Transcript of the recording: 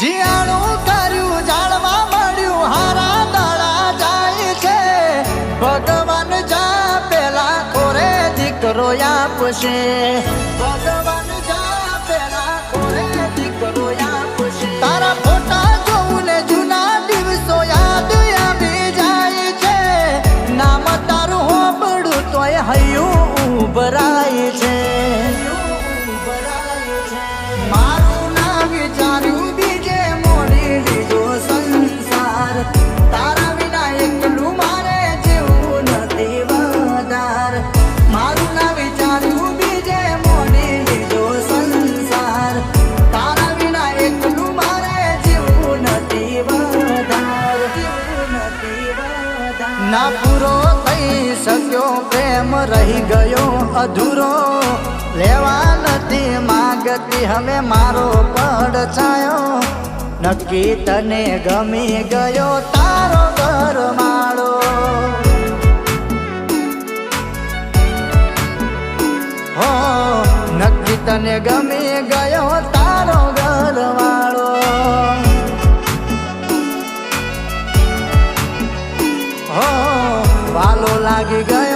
જીયાણું કર્યું જાળવા મળ્યું, હારા દાડા જાય છે. ભગવાન જા પેલા કોરે દીકરો આપશે. ભગવાન જા પેલા કોરે દીકરો આપશે. તારા ફોટા જોઉં ને જૂના દિવસો યાદ આવી જાય છે. નામ તારું હોબડું તોય હૈયું ઉભરાય છે. ના પૂરો થઈ શક્યો પ્રેમ રહી ગયો અધૂરો. લેવા નથી માગતી હવે મારો પડછાયો નક્કી તને ગમી ગયો તારો ઘર માળો. હો, નક્કી તને ગમી ગયો તારો ઘર માળો. હો, વાલો લાગી ગયો